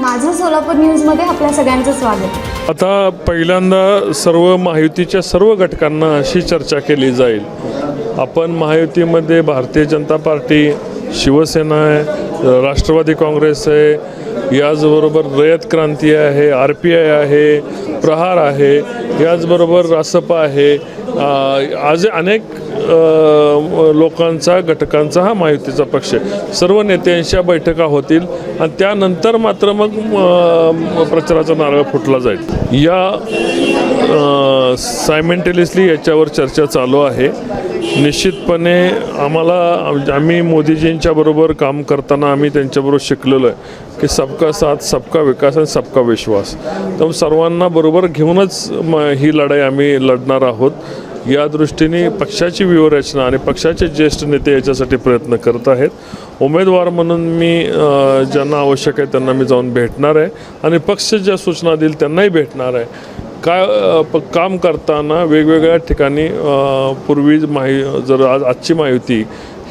माझं सोलापूर न्यूजमध्ये आपल्या सगळ्यांचं स्वागत. आता पहिल्यांदा सर्व महायुतीच्या सर्व घटकांना अशी चर्चा केली जाईल. आपण महायुतीमध्ये भारतीय जनता पार्टी शिवसेना आहे राष्ट्रवादी काँग्रेस आहे याचबरोबर रयत क्रांती आहे आर पी आय आहे प्रहार आहे याचबरोबर रासपा आहे आज अनेक लोकांचा घटकांचा हा महायुतीचा पक्ष आहे. सर्व नेत्यांच्या बैठका होतील आणि त्यानंतर मात्र मग प्रचाराचा नारळ फुटला जाईल. या सायमेंटेलिसली याच्यावर चर्चा चालू आहे. निश्चितपणे आम्हाला आम्ही मोदीजींच्या बरोबर काम करताना आम्ही त्यांच्याबरोबर शिकलेलो आहे की सबका साथ सबका विकास आणि सबका विश्वास. तर सर्वांना बरोबर घेऊनच ही लढाई आम्ही लढणार आहोत. या दृष्टीने पक्षाची व्यूहरचना आणि पक्षाचे ज्येष्ठ नेते याच्यासाठी प्रयत्न करत आहेत. उमेदवार म्हणून मी ज्यांना आवश्यक आहे त्यांना मी जाऊन भेटणार आहे. आणि पक्ष ज्या सूचना देईल त्यांनाही भेटणार आहे. काय प काम करताना वेगवेगळ्या ठिकाणी पूर्वी माहि जर आज आजची माहिती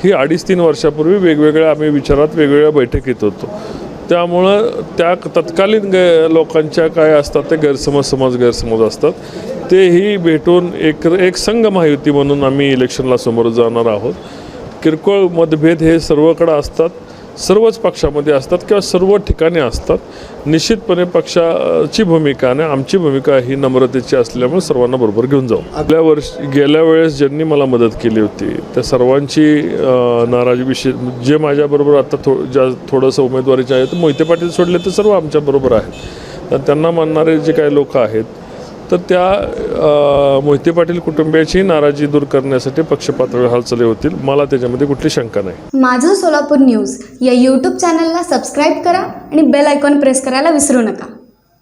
ही अडीच तीन वर्षापूर्वी वेगवेगळ्या आम्ही विचारात वेगवेगळ्या बैठकीत होतो. त्यामुळं त्या तत्कालीन ग लोकांच्या काय असतात ते गैरसमज समज गैरसमज असतात. तेही भेटून एक एक संघ महायुती म्हणून आम्ही इलेक्शनला समोर जाणार आहोत. किरकोळ मतभेद हे सर्वकडं असतात. सर्वच पक्षामध्ये असतात किंवा सर्व ठिकाणी असतात निश्चितपणे पक्षाची भूमिका आणि आमची भूमिका ही नम्रतेची असल्यामुळे सर्वांना बरोबर घेऊन जाऊ. आपल्या वर्ष गेल्या वेळेस ज्यांनी मला मदत केली होती त्या सर्वांची नाराजी विषय जे माझ्याबरोबर आता थो ज्या थोडंसं उमेदवारीचे आहेत मोहिते पाटील सोडले तर सर्व आमच्याबरोबर आहेत. तर त्यांना मानणारे जे काही लोक आहेत तर त्या मोहिते पाटील कुटुंबियाची नाराजी दूर करण्यासाठी पक्षपातळीवर हालचाली होतील. मला त्याच्यामध्ये कुठली शंका नाही. माझं सोलापूर न्यूज या यूट्यूब चॅनलला सबस्क्राईब करा आणि बेल आयकॉन प्रेस करायला विसरू नका.